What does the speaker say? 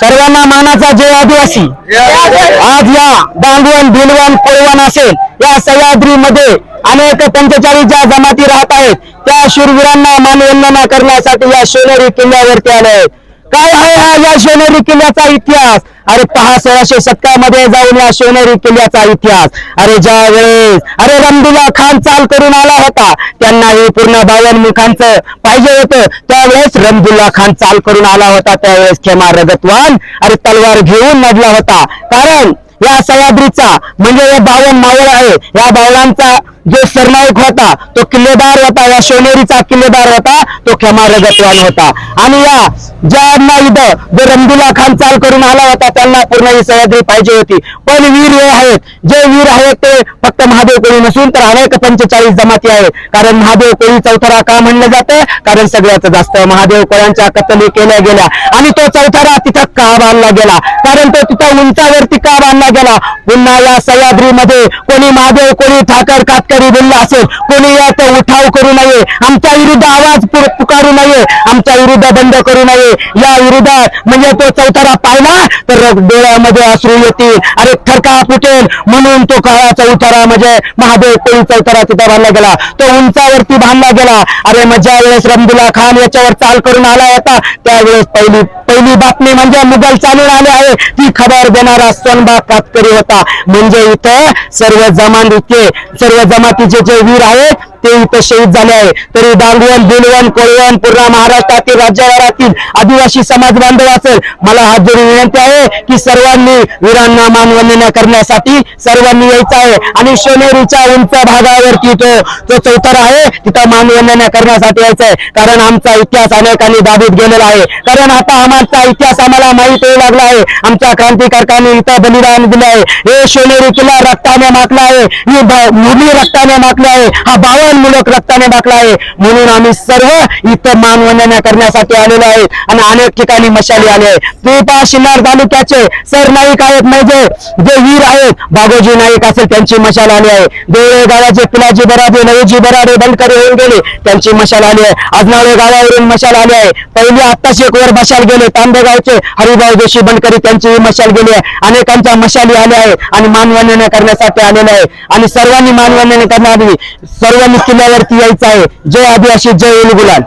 सर्वांना मानाचा जय आदिवासी. आज या दांगवण भिलवण कोळवण असेल या सह्याद्रीमध्ये अनेक पंचेचाळीस ज्या जमाती राहत आहेत त्या शूरवीरांना मानवंदना करण्यासाठी या सोनेरी किल्ल्यावरती आले आहेत. काय आहे हा या सोनेरी किल्ल्याचा इतिहास? अरे पहा सोळाशे शतकामध्ये जाऊन या शिवनेरी किल्ल्याचा इतिहास. अरे ज्या वेळेस अरे रमदुल्ला खान चाल करून आला होता त्यांनाही पूर्ण बावन मुखांचं पाहिजे होतं. त्यावेळेस रमदुल्ला खान चाल करून आला होता त्यावेळेस खेमा रगतवान अरे तलवार घेऊन लढला होता. कारण या सह्याद्रीचा म्हणजे हे बावन मावळ आहे या बावळांचा जो सरनाईक होता तो किल्लेदार होता या सोनेरीचा किल्लेदार होता तो खेमा रगतवान होता. आणि या ज्यांना इथं. जो रमदुला खान चाल करून आला होता त्यांना पूर्ण ही सह्याद्री पाहिजे होती. पण वीर हे आहेत. जे वीर आहेत ते फक्त महादेव कोळी नसून तर अनेक पंचेचाळीस जमाती आहेत. कारण महादेव कोळी चौथरा का म्हणलं जातं? कारण सगळ्यात जास्त महादेव कोळ्यांच्या कतली केल्या गेल्या. आणि तो चौथरा तिथं का बांधला गेला? कारण तो तिथं त्या उंचावरती का बांधला गेला? पुन्हा या सह्याद्रीमध्ये कोणी महादेव कोणी ठाकर कातकरी बोलला असेल. कोणी यात उठाव करू नये. आमच्या विरुद्ध आवाज पुकारू नये. आमच्या विरुद्ध बंद करू नये. या विरोधात म्हणजे तो चौथरा पाहिला तर डोळ्यामध्ये अश्रू येतील. अरे थरका फुटेल. म्हणून तो काळा चौथरा म्हणजे महादेव कोळी चौथरा तिथं बांधला गेला. तो उंचावरती बांधला गेला. अरे मग ज्या वेळेस रमदुल्ला खान याच्यावर चाल करून आला होता त्यावेळेस पहिली पहिली बातमी म्हणजे मुघल चालून आले आहे. ती खबर देणारा सोनबा कातकरी होता. म्हणजे इथं सर्व जमातीचे सर्व जमातीचे जे वीर आहेत ते इथं शहीद झाले आहे. तरी दांडवण बिलवण कोळवण पूर्ण महाराष्ट्रातील राज्यभरातील आदिवासी समाज बांधव असेल. मला हात जोडून विनंती आहे की सर्वांनी वीरांना मानवंदना करण्यासाठी सर्वांनी यायचं आहे. आणि सोनेरीच्या उंच भागावरती तो जो चौथरा आहे तिथं मानवंदना करण्यासाठी यायचं आहे. कारण आमचा इतिहास अनेकांनी दाबीत गेलेला आहे. कारण आता आमचा इतिहास आम्हाला माहीत होऊ लागला आहे. आमच्या क्रांतिकारकांनी इथं बलिदान दिलं आहे हे सोनेरी किल्ला रक्ताने माखला आहे. ही भूमी रक्ताने माखली आहे. हा बावन मुलक रक्ताने माखला आहे. म्हणून आम्ही सर्व इथं मानवंदना करण्यासाठी आलेलो आहे. आणि अनेक ठिकाणी मशाली आले आहे ते पहा शिन्नर तालुक्याचे सर नाईक आहेत म्हणजे जे वीर आहेत. बाबोजी नाईक असेल त्यांची मशाल आली आहे. देवळे गावाचे पिलाजी बराडे नवीजी बराडे बंडकरी होऊन गेले. त्यांची मशाल आली आहे. आजनाळे गावावरून मशाल आली आहे. पहिली आत्ताच एक वर मशाल गेले. तांबेगावचे हरिभाऊ जोशी बनकरी त्यांची मशाल गेली आहे. अनेकांच्या मशाली आल्या आहेत. आणि मानवंदना करण्यासाठी आलेले आहे. आणि सर्वांनी मानवंदना करण्याआधी सर्वांनी किल्ल्यावरती यायचं आहे. जय आदिवासी जय उलगुलाल